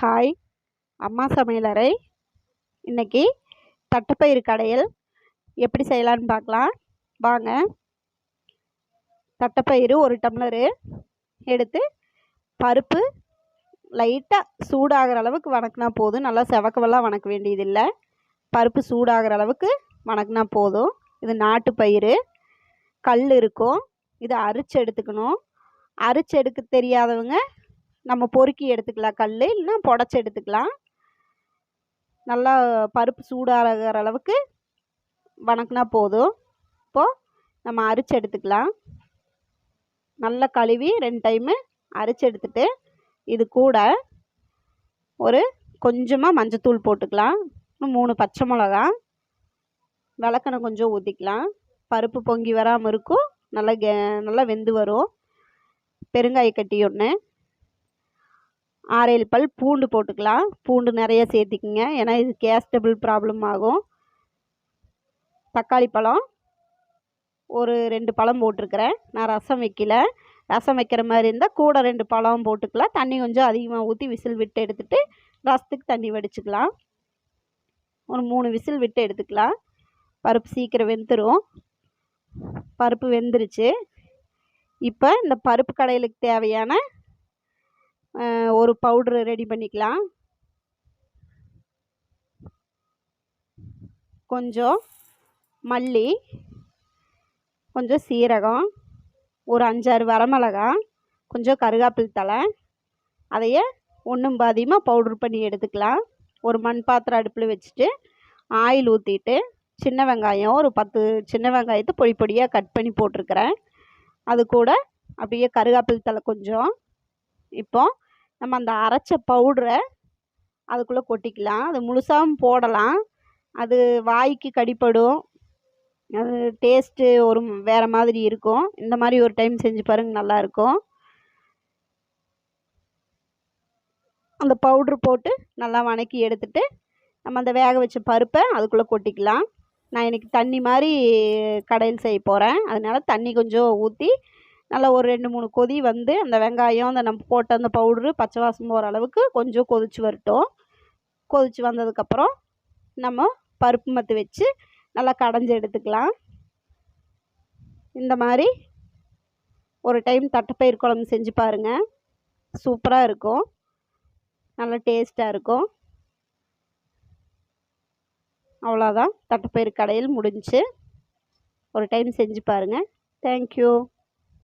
Hi அம்மா சமையலறை. இன்றைக்கி தட்டைப்பயிறு கடையில் எப்படி செய்யலான்னு பார்க்கலாம். வாங்க. தட்டைப்பயிறு ஒரு டம்ளரு எடுத்து பருப்பு லைட்டாக சூடாகிற அளவுக்கு வணக்கினா போதும். நல்லா செவக்கவெல்லாம் வணக்க வேண்டியதில்லை. பருப்பு சூடாகிற அளவுக்கு வணக்கினா போதும். இது நாட்டு பயிறு. கல் இருக்கும். இதை அரிச்சு எடுத்துக்கணும். அரிச்சு எடுக்க தெரியாதவங்க நம்ம பொறுக்கி எடுத்துக்கலாம் கல் இல்லைன்னா புடச்சி எடுத்துக்கலாம். நல்லா பருப்பு சூடாகிற அளவுக்கு வணக்கினா போதும். இப்போது நம்ம அரிச்சு எடுத்துக்கலாம். நல்லா கழுவி ரெண்டு டைமு அரிச்சு எடுத்துட்டு இது கூட ஒரு கொஞ்சமாக மஞ்சத்தூள் போட்டுக்கலாம். மூணு பச்சை மிளகா. விளக்கணை கொஞ்சம் ஊற்றிக்கலாம் பருப்பு பொங்கி வராமல் இருக்கும். நல்லா கே நல்லா வெந்து வரும். பெருங்காய கட்டி ஒன்று ஆறேழு பல் பூண்டு போட்டுக்கலாம். பூண்டு நிறைய சேர்த்திக்கிங்க. ஏன்னா இது கேஸ் டபுள் ப்ராப்ளம் ஆகும். தக்காளி பழம் ஒரு ரெண்டு பழம் போட்டிருக்கிறேன். நான் ரசம் வைக்கல. ரசம் வைக்கிற மாதிரி இருந்தால் கூட ரெண்டு பழம் போட்டுக்கலாம். தண்ணி கொஞ்சம் அதிகமாக ஊற்றி விசில் விட்டு எடுத்துகிட்டு ரசத்துக்கு தண்ணி வடிச்சுக்கலாம். ஒரு மூணு விசில் விட்டு எடுத்துக்கலாம். பருப்பு சீக்கிரம் வெந்துடும் பருப்பு வெந்துருச்சு. இப்போ இந்த பருப்பு கடையிலுக்கு தேவையான ஒரு பவுட்ரு ரெடி பண்ணிக்கலாம். கொஞ்சம் மல்லி கொஞ்சம் சீரகம் ஒரு அஞ்சாறு வரமிளகா கொஞ்சம் கருகாப்பில் தழை அதையே ஒன்றும் பாதியமாக பவுட்ரு பண்ணி எடுத்துக்கலாம். ஒரு மண் பாத்திரம் அடுப்பில் வச்சுட்டு ஆயில் ஊற்றிட்டு சின்ன வெங்காயம் ஒரு பத்து சின்ன வெங்காயத்தை பொடி பொடியாக கட் பண்ணி போட்டிருக்கிறேன். அது கூட அப்படியே கருகாப்பில் தழை கொஞ்சம். இப்போது நம்ம அந்த அரைச்ச பவுடரை அதுக்குள்ளே கொட்டிக்கலாம். அது முழுசாகவும் போடலாம். அது வாய்க்கு கடிப்படும். அது டேஸ்ட்டு ஒரு வேறு மாதிரி இருக்கும். இந்த மாதிரி ஒரு டைம் செஞ்சு பாருங்கள் நல்லாயிருக்கும் அந்த பவுட்ரு போட்டு நல்லா வணக்கி எடுத்துட்டு நம்ம அந்த வேக வச்ச பருப்பை அதுக்குள்ளே கொட்டிக்கலாம். நான் எனக்கு தண்ணி மாதிரி கடையில் செய்ய போகிறேன் அதனால் தண்ணி கொஞ்சம் ஊற்றி நல்லா ஒரு ரெண்டு மூணு கொதி வந்து அந்த வெங்காயம் அந்த நம்ம போட்ட அந்த பவுடரு பச்சை வாசம் போகிற அளவுக்கு கொஞ்சம் கொதிச்சு வரட்டும். கொதிச்சு வந்ததுக்கப்புறம் நம்ம பருப்பு மத்து வச்சு நல்லா கடைஞ்சி எடுத்துக்கலாம். இந்த மாதிரி ஒரு டைம் தட்டைப்பயிர் குழம்பு செஞ்சு பாருங்கள் சூப்பராக இருக்கும். நல்லா டேஸ்ட்டாக இருக்கும். அவ்வளோதான் தட்டைப்பயிர் கடையில் முடிஞ்சு. ஒரு டைம் செஞ்சு பாருங்கள் தேங்க்யூ